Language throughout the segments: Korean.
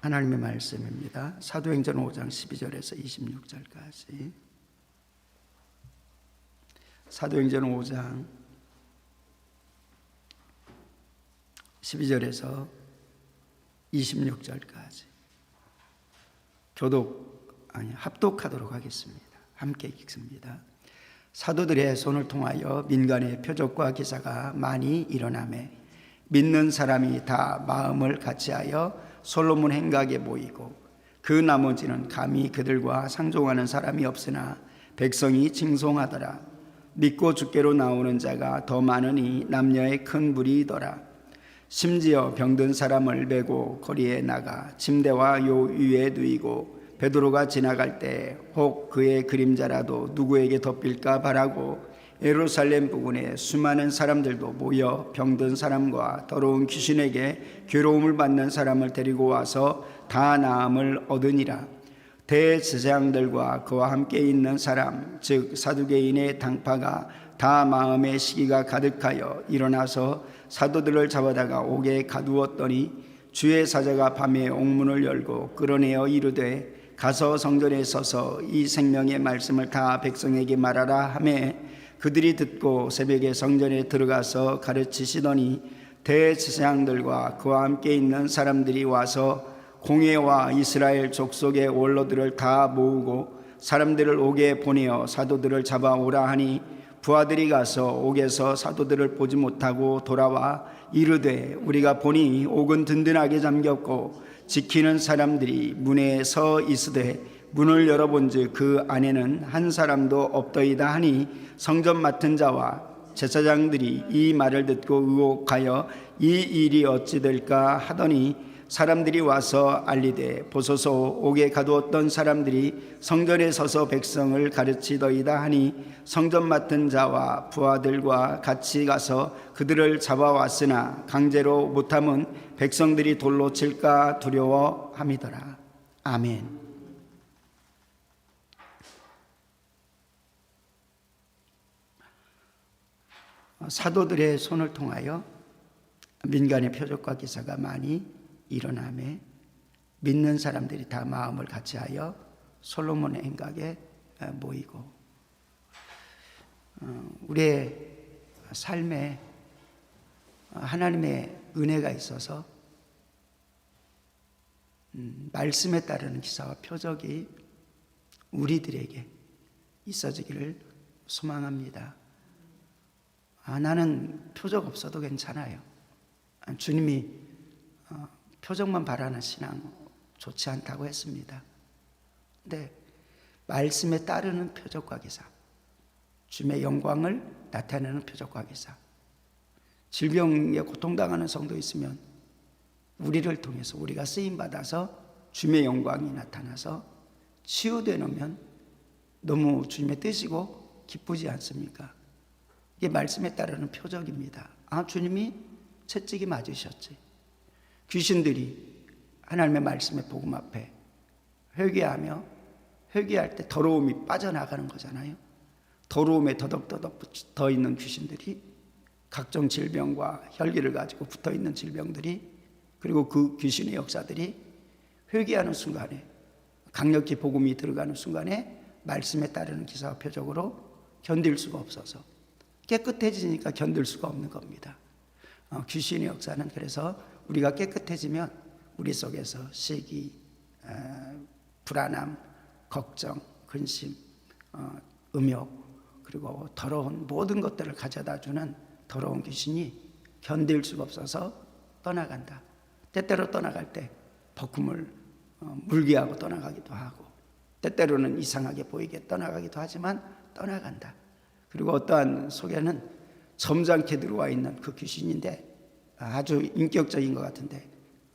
하나님의 말씀입니다. 사도행전 5장 12절에서 26절까지. 사도행전 5장 12절에서 26절까지. 교독 아니 합독하도록 하겠습니다. 함께 읽습니다. 사도들의 손을 통하여 민간의 표적과 기사가 많이 일어나매 믿는 사람이 다 마음을 같이하여 솔로몬 행각에 모이고 그 나머지는 감히 그들과 상종하는 사람이 없으나 백성이 칭송하더라. 믿고 주께로 나오는 자가 더 많으니 남녀의 큰 무리더라. 심지어 병든 사람을 메고 거리에 나가 침대와 요 위에 누이고 베드로가 지나갈 때 혹 그의 그림자라도 누구에게 덮일까 바라고 예루살렘 부근에 수많은 사람들도 모여 병든 사람과 더러운 귀신에게 괴로움을 받는 사람을 데리고 와서 다 나음을 얻으니라. 대제사장들과 그와 함께 있는 사람 즉 사두개인의 당파가 다 마음의 시기가 가득하여 일어나서 사도들을 잡아다가 옥에 가두었더니 주의 사자가 밤에 옥문을 열고 끌어내어 이르되 가서 성전에 서서 이 생명의 말씀을 다 백성에게 말하라 하매 그들이 듣고 새벽에 성전에 들어가서 가르치시더니 대제사장들과 그와 함께 있는 사람들이 와서 공회와 이스라엘 족속의 원로들을 다 모으고 사람들을 옥에 보내어 사도들을 잡아오라 하니 부하들이 가서 옥에서 사도들을 보지 못하고 돌아와 이르되 우리가 보니 옥은 든든하게 잠겼고 지키는 사람들이 문에 서 있으되 문을 열어본즉 그 안에는 한 사람도 없더이다 하니 성전 맡은 자와 제사장들이 이 말을 듣고 의혹하여 이 일이 어찌 될까 하더니 사람들이 와서 알리되 보소서 옥에 가두었던 사람들이 성전에 서서 백성을 가르치더이다 하니 성전 맡은 자와 부하들과 같이 가서 그들을 잡아왔으나 강제로 못함은 백성들이 돌로 칠까 두려워함이더라 아멘. 사도들의 손을 통하여 민간의 표적과 기사가 많이 일어남에 믿는 사람들이 다 마음을 같이하여 솔로몬의 행각에 모이고 어, 우리의 삶에 하나님의 은혜가 있어서 음, 말씀에 따르는 기사와 표적이 우리들에게 있어지기를 소망합니다. 아, 나는 표적 없어도 괜찮아요. 아, 주님이 어, 표적만 바라는 신앙 좋지 않다고 했습니다. 근데 말씀에 따르는 표적과 기사, 주님의 영광을 나타내는 표적과 기사, 질병에 고통당하는 성도 있으면 우리를 통해서 우리가 쓰임 받아서 주님의 영광이 나타나서 치유되면 너무 주님의 뜻이고 기쁘지 않습니까? 이게 말씀에 따르는 표적입니다. 아 주님이 채찍이 맞으셨지. 귀신들이 하나님의 말씀의 복음 앞에 회개하며 회개할 때 더러움이 빠져나가는 거잖아요. 더러움에 더덕더덕 붙어 있는 귀신들이 각종 질병과 혈기를 가지고 붙어 있는 질병들이 그리고 그 귀신의 역사들이 회개하는 순간에 강력히 복음이 들어가는 순간에 말씀에 따르는 기사와 표적으로 견딜 수가 없어서 깨끗해지니까 견딜 수가 없는 겁니다. 어, 귀신의 역사는 그래서 우리가 깨끗해지면 우리 속에서 시기, 어, 불안함, 걱정, 근심, 어, 음욕 그리고 더러운 모든 것들을 가져다 주는 더러운 귀신이 견딜 수가 없어서 떠나간다. 때때로 떠나갈 때 버금을 어, 물게 하고 떠나가기도 하고 때때로는 이상하게 보이게 떠나가기도 하지만 떠나간다. 그리고 어떠한 속에는 점잖게 들어와 있는 그 귀신인데 아주 인격적인 것 같은데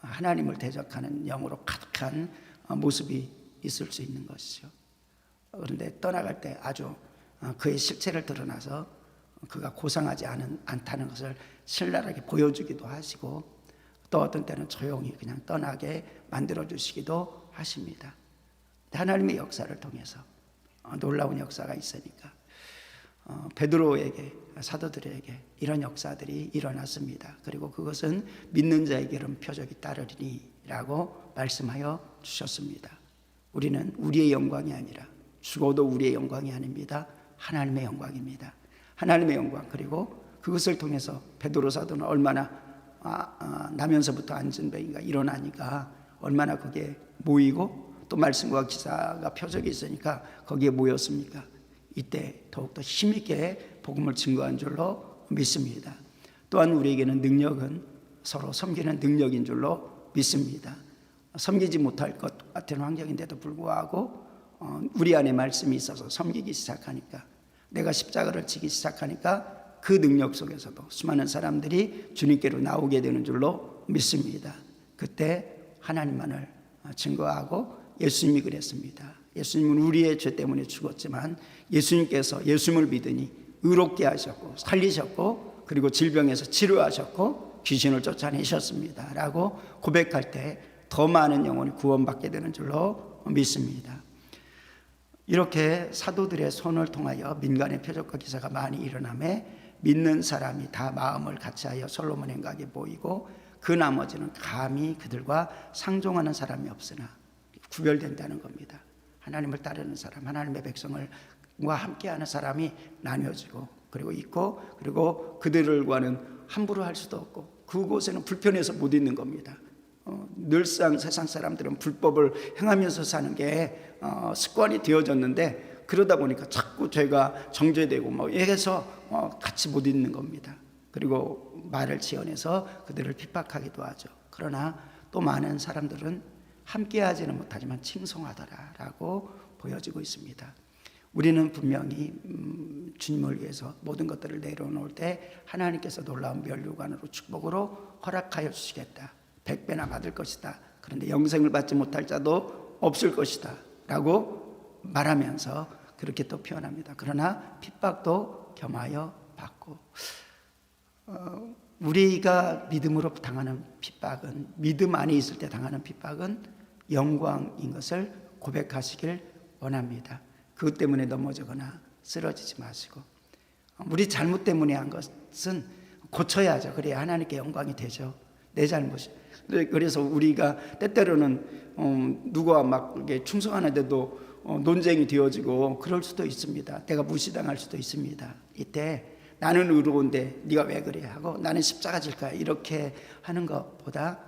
하나님을 대적하는 영으로 가득한 모습이 있을 수 있는 것이죠. 그런데 떠나갈 때 아주 그의 실체를 드러나서 그가 고상하지 않은, 않다는 것을 신랄하게 보여주기도 하시고 또 어떤 때는 조용히 그냥 떠나게 만들어 주시기도 하십니다. 하나님의 역사를 통해서 놀라운 역사가 있으니까 어, 베드로에게 사도들에게 이런 역사들이 일어났습니다. 그리고 그것은 믿는 자에게는 표적이 따르리니라고 말씀하여 주셨습니다. 우리는 우리의 영광이 아니라 죽어도 우리의 영광이 아닙니다. 하나님의 영광입니다. 하나님의 영광 그리고 그것을 통해서 베드로 사도는 얼마나 아, 아, 나면서부터 안전뱅이가 일어나니까 얼마나 그게 모이고 또 말씀과 기사가 표적이 있으니까 거기에 모였습니까? 이때 더욱더 힘있게 복음을 증거한 줄로 믿습니다. 또한 우리에게는 능력은 서로 섬기는 능력인 줄로 믿습니다. 섬기지 못할 것 같은 환경인데도 불구하고 어, 우리 안에 말씀이 있어서 섬기기 시작하니까 내가 십자가를 지기 시작하니까 그 능력 속에서도 수많은 사람들이 주님께로 나오게 되는 줄로 믿습니다. 그때 하나님만을 증거하고 예수님이 그랬습니다. 예수님은 우리의 죄 때문에 죽었지만 예수님께서 예수님을 믿으니 의롭게 하셨고 살리셨고 그리고 질병에서 치료하셨고 귀신을 쫓아내셨습니다. 라고 고백할 때 더 많은 영혼이 구원받게 되는 줄로 믿습니다. 이렇게 사도들의 손을 통하여 민간의 표적과 기사가 많이 일어남에 믿는 사람이 다 마음을 같이하여 솔로몬 행각에 모이고 그 나머지는 감히 그들과 상종하는 사람이 없으나 구별된다는 겁니다. 하나님을 따르는 사람, 하나님의 백성을과 함께하는 사람이 나뉘어지고 그리고 있고 그리고 그들과는 함부로 할 수도 없고 그곳에는 불편해서 못 있는 겁니다. 어, 늘상 세상 사람들은 불법을 행하면서 사는 게 어, 습관이 되어졌는데 그러다 보니까 자꾸 죄가 정죄되고 뭐 이래서 어, 같이 못 있는 겁니다. 그리고 말을 지어내서 그들을 핍박하기도 하죠. 그러나 또 많은 사람들은 함께 하지는 못하지만 칭송하더라라고 보여지고 있습니다. 우리는 분명히 음, 주님을 위해서 모든 것들을 내려놓을 때 하나님께서 놀라운 멸류관으로 축복으로 허락하여 주시겠다. 백배나 받을 것이다. 그런데 영생을 받지 못할 자도 없을 것이다. 라고 말하면서 그렇게 또 표현합니다. 그러나 핍박도 겸하여 받고 어, 우리가 믿음으로 당하는 핍박은 믿음 안에 있을 때 당하는 핍박은 영광인 것을 고백하시길 원합니다. 그것 때문에 넘어지거나 쓰러지지 마시고 우리 잘못 때문에 한 것은 고쳐야죠. 그래야 하나님께 영광이 되죠. 내 잘못이. 그래서 우리가 때때로는 어, 누가 막 이게 충성하는데도 어, 논쟁이 되어지고 그럴 수도 있습니다. 내가 무시당할 수도 있습니다. 이때 나는 의로운데 네가 왜 그래 하고 나는 십자가 질 거야 이렇게 하는 것보다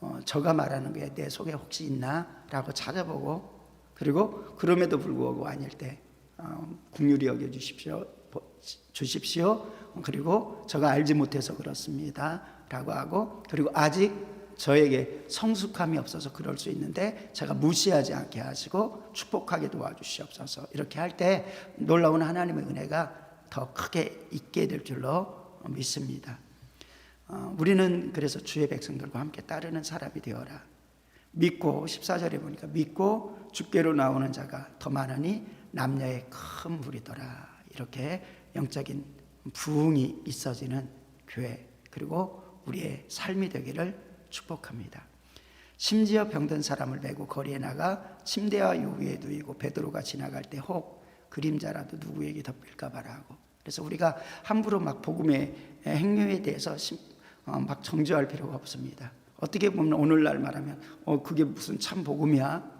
어, 저가 말하는 게 내 속에 혹시 있나라고 찾아보고 그리고 그럼에도 불구하고 아닐 때 어, 국률이 여겨 주십시오 주십시오. 그리고 저가 알지 못해서 그렇습니다 라고 하고 그리고 아직 저에게 성숙함이 없어서 그럴 수 있는데 제가 무시하지 않게 하시고 축복하게 도와주시옵소서. 이렇게 할 때 놀라운 하나님의 은혜가 더 크게 있게 될 줄로 믿습니다. 어, 우리는 그래서 주의 백성들과 함께 따르는 사람이 되어라. 믿고 14절에 보니까 믿고 주께로 나오는 자가 더 많으니 남녀의 큰 무리더라. 이렇게 영적인 부흥이 있어지는 교회 그리고 우리의 삶이 되기를 축복합니다. 심지어 병든 사람을 메고 거리에 나가 침대와 요위에 누이고 베드로가 지나갈 때 혹 그림자라도 누구에게 덮일까 봐라고. 그래서 우리가 함부로 막 복음의 행위에 대해서 어, 막 정죄할 필요가 없습니다. 어떻게 보면 오늘날 말하면 어 그게 무슨 참 복음이야?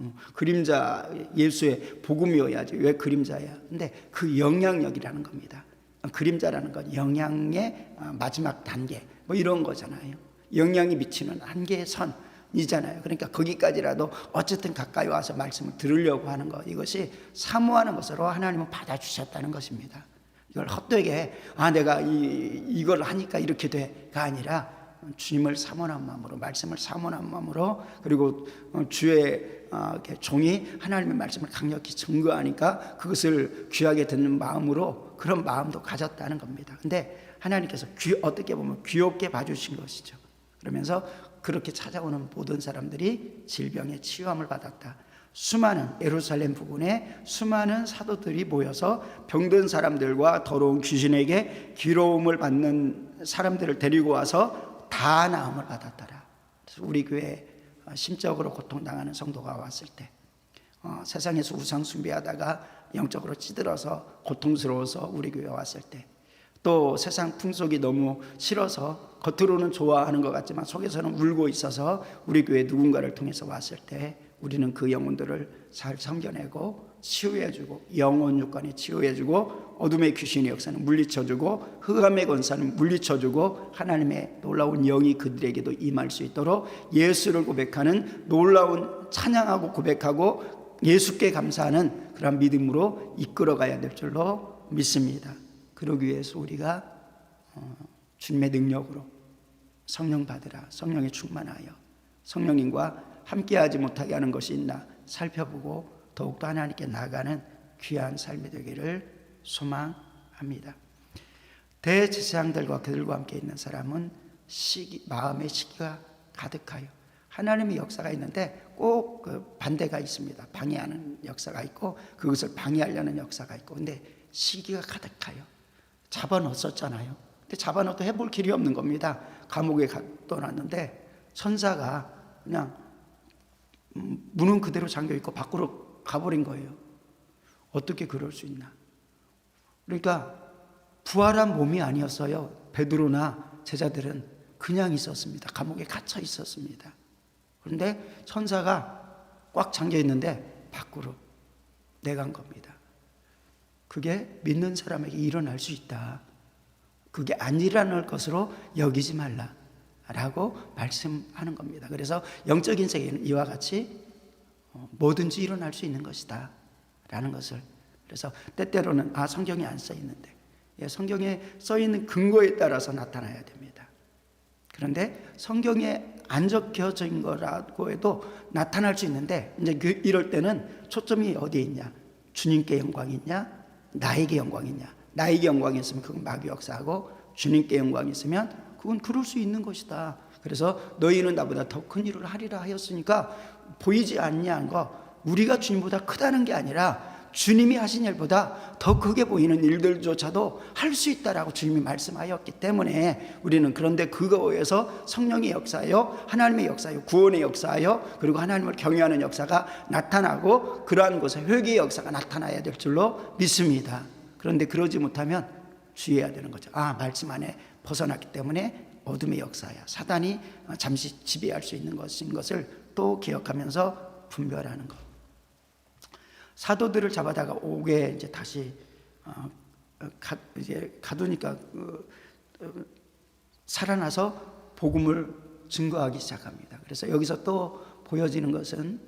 어, 그림자 예수의 복음이어야지 왜 그림자야? 근데 그 영향력이라는 겁니다. 그림자라는 건 영향의 어, 마지막 단계 뭐 이런 거잖아요. 영향이 미치는 한계의 선이잖아요. 그러니까 거기까지라도 어쨌든 가까이 와서 말씀을 들으려고 하는 것 이것이 사모하는 것으로 하나님은 받아주셨다는 것입니다. 이걸 헛되게 아 내가 이 이걸 하니까 이렇게 돼가 아니라 주님을 사모한 마음으로 말씀을 사모한 마음으로 그리고 어, 주의 어, 종이 하나님의 말씀을 강력히 증거하니까 그것을 귀하게 듣는 마음으로 그런 마음도 가졌다는 겁니다. 근데 하나님께서 귀, 어떻게 보면 귀엽게 봐주신 것이죠. 그러면서 그렇게 찾아오는 모든 사람들이 질병의 치유함을 받았다. 수많은 예루살렘 부근에 수많은 사도들이 모여서 병든 사람들과 더러운 귀신에게 기로움을 받는 사람들을 데리고 와서 다 나음을 받았더라. 우리 교회 심적으로 고통당하는 성도가 왔을 때 어, 세상에서 우상 숭배하다가 영적으로 찌들어서 고통스러워서 우리 교회 왔을 때 또 세상 풍속이 너무 싫어서 겉으로는 좋아하는 것 같지만 속에서는 울고 있어서 우리 교회 누군가를 통해서 왔을 때 우리는 그 영혼들을 잘 섬겨내고 치유해주고 영혼 육관이 치유해주고 어둠의 귀신의 역사는 물리쳐주고 흑암의 권사는 물리쳐주고 하나님의 놀라운 영이 그들에게도 임할 수 있도록 예수를 고백하는 놀라운 찬양하고 고백하고 예수께 감사하는 그런 믿음으로 이끌어가야 될 줄로 믿습니다. 그러기 위해서 우리가 어, 주님의 능력으로 성령 받으라 성령에 충만하여 성령님과 함께하지 못하게 하는 것이 있나 살펴보고 더욱더 하나님께 나가는 귀한 삶이 되기를 소망합니다. 대제사장들과 그들과 함께 있는 사람은 시기, 마음의 시기가 가득하여 하나님의 역사가 있는데 꼭 그 반대가 있습니다. 방해하는 역사가 있고 그것을 방해하려는 역사가 있고 근데 시기가 가득하여 잡아넣었잖아요. 근데 잡아넣어도 해볼 길이 없는 겁니다. 감옥에 가둬놨는데 천사가 그냥 음, 문은 그대로 잠겨 있고 밖으로 가버린 거예요. 어떻게 그럴 수 있나? 그러니까 부활한 몸이 아니었어요. 베드로나 제자들은 그냥 있었습니다. 감옥에 갇혀 있었습니다. 그런데 천사가 꽉 잠겨 있는데 밖으로 내간 겁니다. 그게 믿는 사람에게 일어날 수 있다. 그게 안 일어날 것으로 여기지 말라. 라고 말씀하는 겁니다. 그래서 영적인 세계는 이와 같이 어, 뭐든지 일어날 수 있는 것이다. 라는 것을. 그래서 때때로는 아, 성경에 안 써 있는데. 예, 성경에 써 있는 근거에 따라서 나타나야 됩니다. 그런데 성경에 안 적혀진 거라고 해도 나타날 수 있는데 이제 그 이럴 때는 초점이 어디에 있냐? 주님께 영광이 있냐? 나에게 영광이 있냐? 나에게 영광이 있으면 그건 마귀 역사하고 주님께 영광이 있으면 그건 그럴 수 있는 것이다. 그래서 너희는 나보다 더 큰 일을 하리라 하였으니까 보이지 않냐는 거 우리가 주님보다 크다는 게 아니라 주님이 하신 일보다 더 크게 보이는 일들조차도 할 수 있다라고 주님이 말씀하였기 때문에 우리는 그런데 그거에서 성령의 역사요, 하나님의 역사요, 구원의 역사요, 그리고 하나님을 경외하는 역사가 나타나고 그러한 곳에 회개의 역사가 나타나야 될 줄로 믿습니다. 그런데 그러지 못하면 주의해야 되는 거죠. 아, 말씀 안에 벗어났기 때문에 어둠의 역사야. 사단이 잠시 지배할 수 있는 것인 것을 또 기억하면서 분별하는 것. 사도들을 잡아다가 오게 이제 다시 어, 가, 이제 가두니까 그, 어, 살아나서 복음을 증거하기 시작합니다. 그래서 여기서 또 보여지는 것은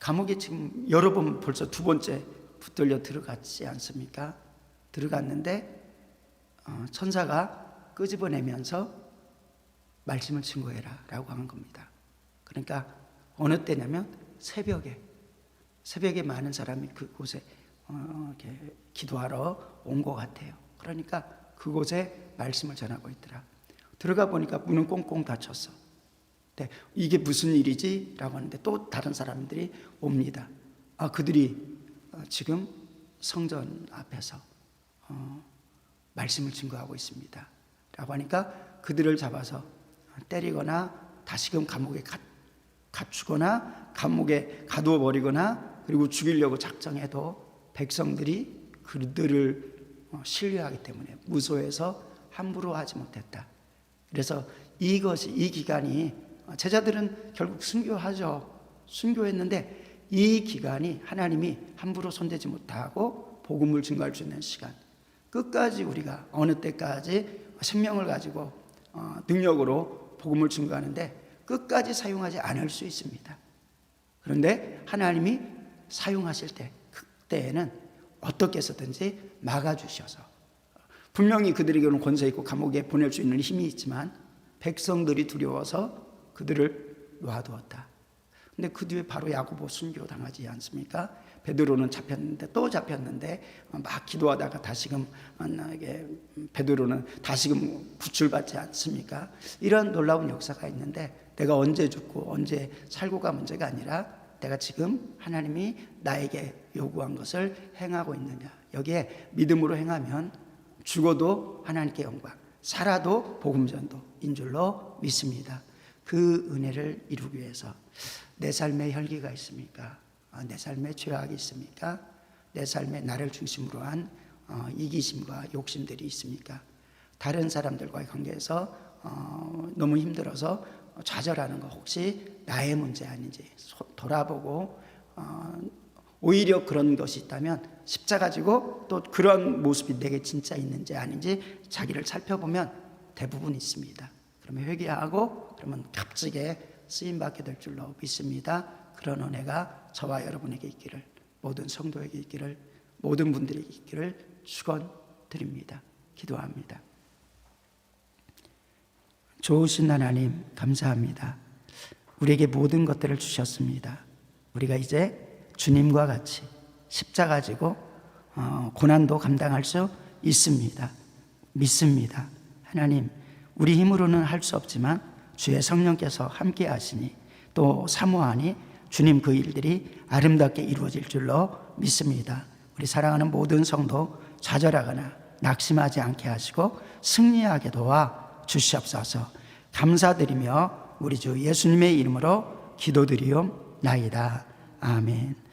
감옥에 지금 여러 번 벌써 두 번째 붙들려 들어갔지 않습니까? 들어갔는데 어, 천사가 끄집어내면서 말씀을 증거해라 라고 하는 겁니다. 그러니까 어느 때냐면 새벽에 새벽에 많은 사람이 그곳에 어, 이렇게 기도하러 온 것 같아요. 그러니까 그곳에 말씀을 전하고 있더라. 들어가 보니까 문은 꽁꽁 닫혔어. 네, 이게 무슨 일이지? 라고 하는데 또 다른 사람들이 옵니다. 아, 그들이 어, 지금 성전 앞에서 어, 말씀을 증거하고 있습니다. 라고 하니까 그들을 잡아서 때리거나 다시금 감옥에 가, 갇추거나 감옥에 가두어 버리거나 그리고 죽이려고 작정해도 백성들이 그들을 어, 신뢰하기 때문에 무소해서 함부로 하지 못했다. 그래서 이것이 이 기간이 어, 제자들은 결국 순교하죠. 순교했는데 이 기간이 하나님이 함부로 손대지 못하고 복음을 증거할 수 있는 시간. 끝까지 우리가 어느 때까지 생명을 가지고 어, 능력으로 복음을 증거하는데 끝까지 사용하지 않을 수 있습니다. 그런데 하나님이 사용하실 때 그때에는 어떻게 해서든지 막아주셔서 분명히 그들에게는 권세 있고 감옥에 보낼 수 있는 힘이 있지만 백성들이 두려워서 그들을 놔두었다. 근데 그 뒤에 바로 야고보 순교 당하지 않습니까? 베드로는 잡혔는데 또 잡혔는데 막 기도하다가 다시금 이게 베드로는 다시금 구출받지 않습니까? 이런 놀라운 역사가 있는데 내가 언제 죽고 언제 살고가 문제가 아니라 내가 지금 하나님이 나에게 요구한 것을 행하고 있느냐. 여기에 믿음으로 행하면 죽어도 하나님께 영광, 살아도 복음 전도인 줄로 믿습니다. 그 은혜를 이루기 위해서 내 삶에 혈기가 있습니까? 어, 내 삶에 죄악이 있습니까? 내 삶에 나를 중심으로 한 어, 이기심과 욕심들이 있습니까? 다른 사람들과의 관계에서 어, 너무 힘들어서 좌절하는 거 혹시 나의 문제 아닌지 소- 돌아보고 어, 오히려 그런 것이 있다면 십자가 지고 또 그런 모습이 내게 진짜 있는지 아닌지 자기를 살펴보면 대부분 있습니다. 그러면 회개하고 그러면 값지게 쓰임 받게 될 줄로 믿습니다. 그런 은혜가 저와 여러분에게 있기를 모든 성도에게 있기를 모든 분들에게 있기를 축원드립니다. 기도합니다. 좋으신 하나님 감사합니다. 우리에게 모든 것들을 주셨습니다. 우리가 이제 주님과 같이 십자가 지고 어, 고난도 감당할 수 있습니다. 믿습니다. 하나님, 우리 힘으로는 할 수 없지만 주의 성령께서 함께 하시니 또 사모하니 주님 그 일들이 아름답게 이루어질 줄로 믿습니다. 우리 사랑하는 모든 성도 좌절하거나 낙심하지 않게 하시고 승리하게 도와 주시옵소서. 감사드리며 우리 주 예수님의 이름으로 기도드리옵나이다. 아멘.